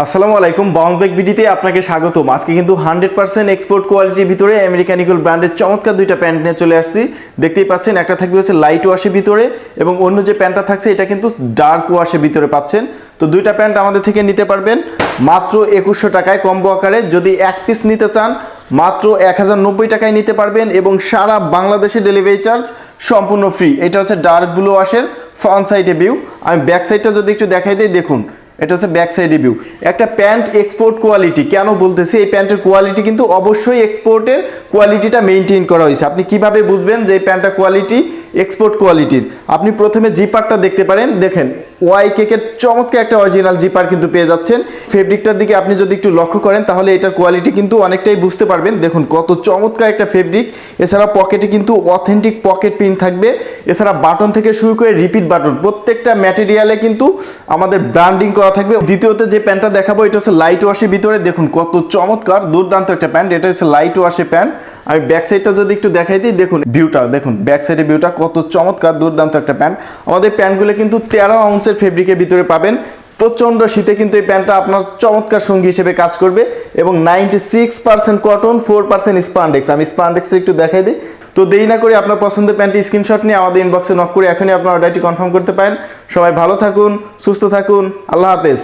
আসসালামু আলাইকুম bounce back ভিডিতে আপনাকে স্বাগতম। আজকে কিন্তু হান্ড্রেড পার্সেন্ট এক্সপোর্ট কোয়ালিটির ভিতরে আমেরিকান ইগল ব্র্যান্ডের চমৎকার দুইটা প্যান্ট নিয়ে চলে আসছি। দেখতেই পাচ্ছেন, একটা থাকবে হচ্ছে লাইট ওয়াশের ভিতরে এবং অন্য যে প্যান্টটা থাকছে, এটা কিন্তু ডার্ক ওয়াশের ভিতরে পাচ্ছেন। তো দুইটা প্যান্ট আমাদের থেকে নিতে পারবেন, মাত্র একুশশো টাকায় কম্বো আকারে। যদি এক পিস নিতে চান, মাত্র এক হাজার নব্বই টাকায় নিতে পারবেন এবং সারা বাংলাদেশে ডেলিভারি চার্জ সম্পূর্ণ ফ্রি এটা হচ্ছে ডার্ক ব্লু ওয়াশের ফ্রন্ট সাইডে ভিউ আমি ব্যাক সাইডটা যদি একটু দেখাই দিই, দেখুন এটা হচ্ছে ব্যাক সাইড রিভিউ একটা প্যান্ট এক্সপোর্ট কোয়ালিটি কেন বলতেছি? এই প্যান্টের কোয়ালিটি কিন্তু অবশ্যই এক্সপোর্টের কোয়ালিটিটা মেনটেন করা হয়েছে। আপনি কীভাবে বুঝবেন যে এই প্যান্টটা কোয়ালিটি এক্সপোর্ট কোয়ালিটির আপনি প্রথমে জিপারটা দেখতে পারেন। দেখেন ওয়াই কেকের চমৎকার একটা অরিজিনাল জিপার কিন্তু পেয়ে যাচ্ছেন। ফেব্রিকটার দিকে আপনি যদি একটু লক্ষ্য করেন, তাহলে এটার কোয়ালিটি কিন্তু অনেকটাই বুঝতে পারবেন। দেখুন, কত চমৎকার একটা ফেব্রিক এছাড়া পকেটে কিন্তু অথেন্টিক পকেট পিন থাকবে। এছাড়া বাটন থেকে শুরু করে রিপিট বাটন প্রত্যেকটা ম্যাটেরিয়ালে কিন্তু আমাদের ব্র্যান্ডিং করা থাকবে। দ্বিতীয়ত যে প্যান্টটা দেখাবো, এটা হচ্ছে লাইট ওয়াশের ভিতরে। দেখুন, কত চমৎকার, দুর্দান্ত একটা প্যান্ট। এটা হচ্ছে লাইট ওয়াশের প্যান্ট। আমি ব্যাক সাইডটা যদি একটু দেখাই দিই, দেখুন ভিউটা দেখুন ব্যাক সাইডের ভিউটা কত চমৎকার, দুর্দান্ত একটা প্যান্ট আমাদের প্যান্টগুলো কিন্তু তেরো আউন্সের ফেব্রিকের ভিতরে পাবেন। প্রচণ্ড শীতে কিন্তু এই প্যান্টটা আপনার চমৎকার সঙ্গী হিসেবে কাজ করবে এবং ninety six percent cotton four percent spandex আমি স্পান্ডেক্সটা একটু দেখাই দিই। তো দেরি না করে আপনার পছন্দের প্যান্টটি স্ক্রিনশট নিয়ে আমাদের ইনবক্সে নক করে এখনই আপনার অর্ডারটি কনফার্ম করতে পারেন। সবাই ভালো থাকুন, সুস্থ থাকুন, আল্লাহ হাফেজ।